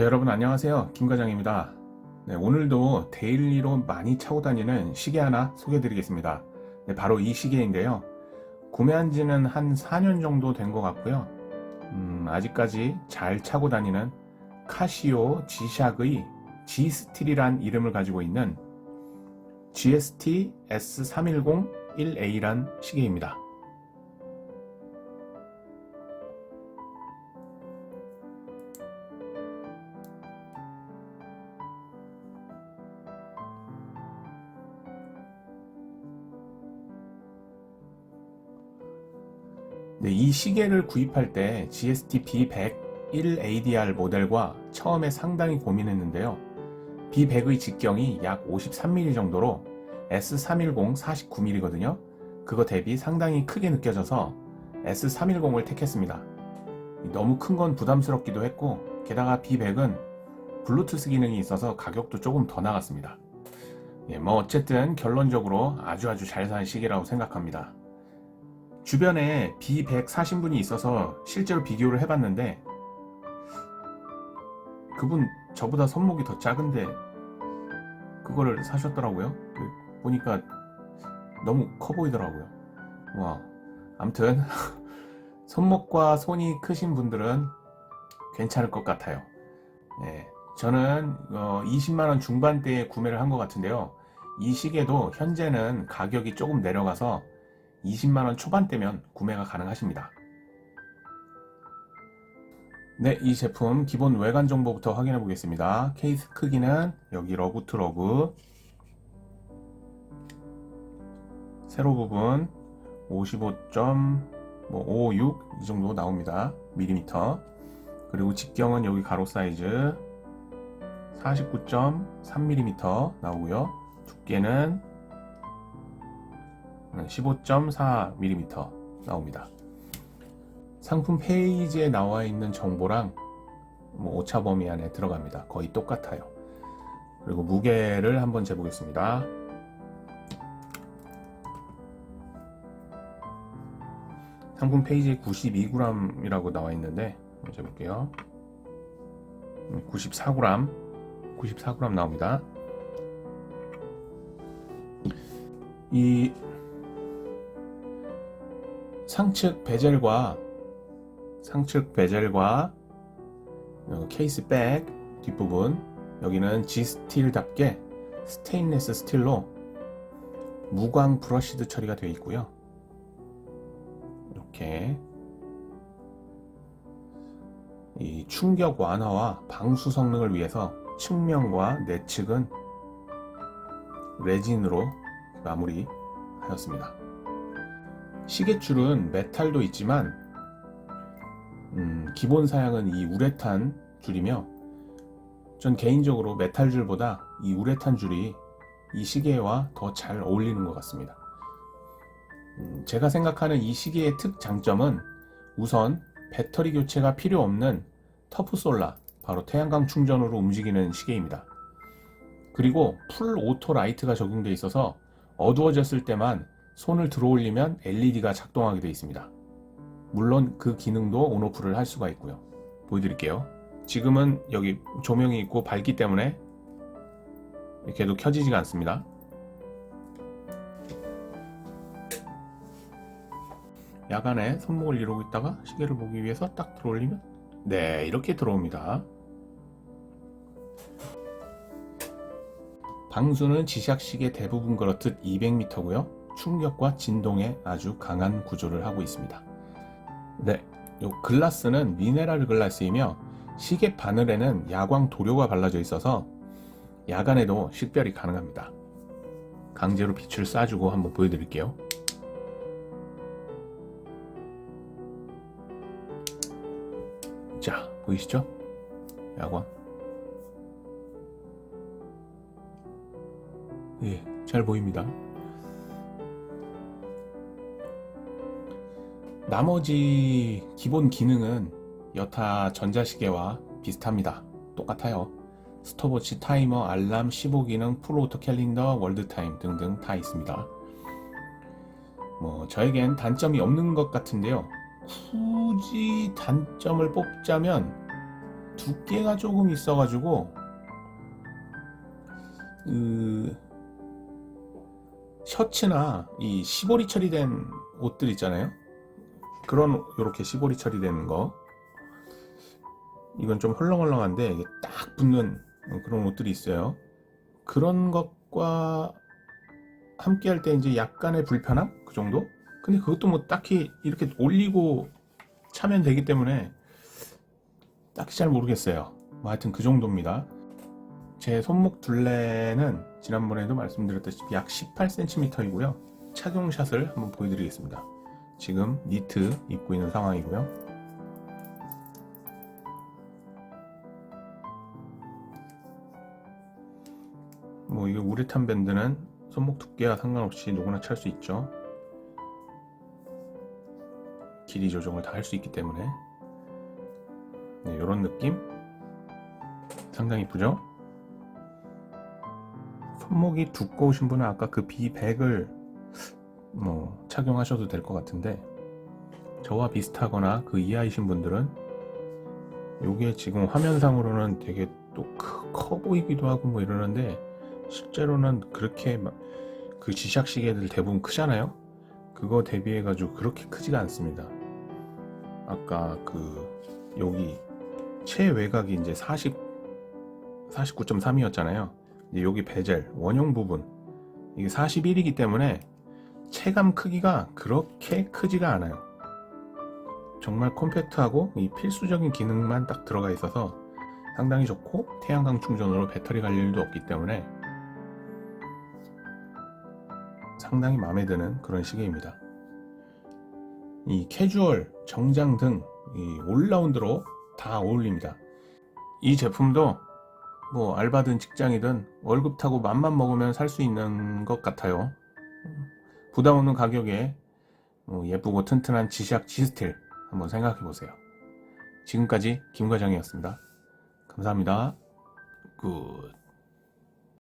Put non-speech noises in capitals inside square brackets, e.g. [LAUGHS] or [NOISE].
네, 여러분 안녕하세요. 김 과장입니다. 네, 오늘도 데일리로 많이 차고 다니는 시계 하나 소개해 드리겠습니다. 네, 바로 이 시계인데요. 구매한 지는 한 4년 정도 된 것 같고요. 음, 아직까지 잘 차고 다니는 카시오 G샥의 G스틸이란 이름을 가지고 있는 GST S310 1A란 시계입니다. 네, 이 시계를 구입할 때 GST B101ADR 모델과 처음에 상당히 고민했는데요. B100의 직경이 약 53mm 정도로 S310 49mm거든요. 그거 대비 상당히 크게 느껴져서 S310을 택했습니다. 너무 큰 건 부담스럽기도 했고, 게다가 B100은 블루투스 기능이 있어서 가격도 조금 더 나갔습니다. 예, 뭐 어쨌든 결론적으로 아주 아주 잘 산 시계라고 생각합니다. 주변에 B100 사신 분이 있어서 실제로 비교를 해봤는데 그분 저보다 손목이 더 작은데 그거를 사셨더라고요. 그 보니까 너무 커 보이더라고요. 와, 아무튼 [LAUGHS] 손목과 손이 크신 분들은 괜찮을 것 같아요. 네, 저는 20만 원 중반대에 구매를 한 것 같은데요. 이 시계도 현재는 가격이 조금 내려가서 20만원 초반대면 구매가 가능하십니다. 네, 이 제품 기본 외관 정보부터 확인해 보겠습니다. 케이스 크기는 여기 러구트 러그 세로 부분 55.56이 정도 나옵니다. 밀리미터 그리고 직경은 여기 가로 사이즈 49.3mm 나오고요. 두께는 15.4mm 나옵니다. 상품 페이지에 나와 있는 정보랑 뭐 오차 범위 안에 들어갑니다. 거의 똑같아요. 그리고 무게를 한번 재보겠습니다. 상품 페이지에 92g이라고 나와 있는데 한번 재볼게요. 94g, 94g 나옵니다. 이 상측 베젤과 상측 베젤과 어, 케이스 백 뒷부분 여기는 G 스틸답게 스테인레스 스틸로 무광 브러시드 처리가 되어 있고요. 이렇게 이 충격 완화와 방수 성능을 위해서 측면과 내측은 레진으로 마무리하였습니다. 시계줄은 메탈도 있지만 음, 기본 사양은 이 우레탄 줄이며 전 개인적으로 메탈 줄보다 이 우레탄 줄이 이 시계와 더 잘 어울리는 것 같습니다. 음, 제가 생각하는 이 시계의 특장점은 우선 배터리 교체가 필요 없는 터프 솔라, 바로 태양광 충전으로 움직이는 시계입니다. 그리고 풀 오토 라이트가 적용되어 있어서 어두워졌을 때만 손을 들어 올리면 LED가 작동하게 되어 있습니다. 물론 그 기능도 온오프를 할 수가 있고요. 보여드릴게요. 지금은 여기 조명이 있고 밝기 때문에 이렇게도 켜지지가 않습니다. 야간에 손목을 이러고 있다가 시계를 보기 위해서 딱 들어 올리면 네 이렇게 들어옵니다. 방수는 지샥식의 대부분 그렇듯 200m고요. 충격과 진동에 아주 강한 구조를 하고 있습니다. 네, 요 글라스는 미네랄 글라스이며 시계 바늘에는 야광 도료가 발라져 있어서 야간에도 식별이 가능합니다. 강제로 빛을 쏴주고 한번 보여드릴게요. 자, 보이시죠? 야광. 예, 잘 보입니다. 나머지 기본 기능은 여타 전자시계와 비슷합니다. 똑같아요. 스톱워치, 타이머, 알람, 15기능, 풀오토 캘린더, 월드타임 등등 다 있습니다. 뭐 저에겐 단점이 없는 것 같은데요. 굳이 단점을 뽑자면 두께가 조금 있어가지고 그 셔츠나 이 시보리 처리된 옷들 있잖아요. 그런 요렇게 시보리 처리되는 거 이건 좀 헐렁헐렁한데 딱 붙는 그런 옷들이 있어요. 그런 것과 함께 할 때 이제 약간의 불편함 그 정도? 근데 그것도 뭐 딱히 이렇게 올리고 차면 되기 때문에 딱히 잘 모르겠어요. 뭐 하여튼 그 정도입니다. 제 손목 둘레는 지난번에도 말씀드렸다시피 약 18cm이고요. 착용샷을 한번 보여드리겠습니다. 지금 니트 입고 있는 상황이고요. 뭐 이게 우레탄 밴드는 손목 두께와 상관없이 누구나 찰 수 있죠. 길이 조정을 다 할 수 있기 때문에 네, 이런 느낌 상당히 이쁘죠? 손목이 두꺼우신 분은 아까 그 비백을 뭐 착용하셔도 될 것 같은데 저와 비슷하거나 그 이하이신 분들은 이게 지금 화면상으로는 되게 또 커 보이기도 하고 뭐 이러는데 실제로는 그렇게 막그 지샥 시계들 대부분 크잖아요. 그거 대비해 가지고 그렇게 크지가 않습니다. 아까 그 여기 최외곽이 이제 40 49.3이었잖아요. 이제 여기 베젤 원형 부분 이게 41이기 때문에 체감 크기가 그렇게 크지가 않아요. 정말 콤팩트하고 이 필수적인 기능만 딱 들어가 있어서 상당히 좋고 태양광 충전으로 배터리 갈 일도 없기 때문에 상당히 마음에 드는 그런 시계입니다. 이 캐주얼, 정장 등이 올라운드로 다 어울립니다. 이 제품도 뭐 알바든 직장이든 월급 타고 맘만 먹으면 살 수 있는 것 같아요. 부담 없는 가격에 뭐 예쁘고 튼튼한 지샥 지스틸 한번 생각해 보세요. 지금까지 김과장이었습니다. 감사합니다. 굿.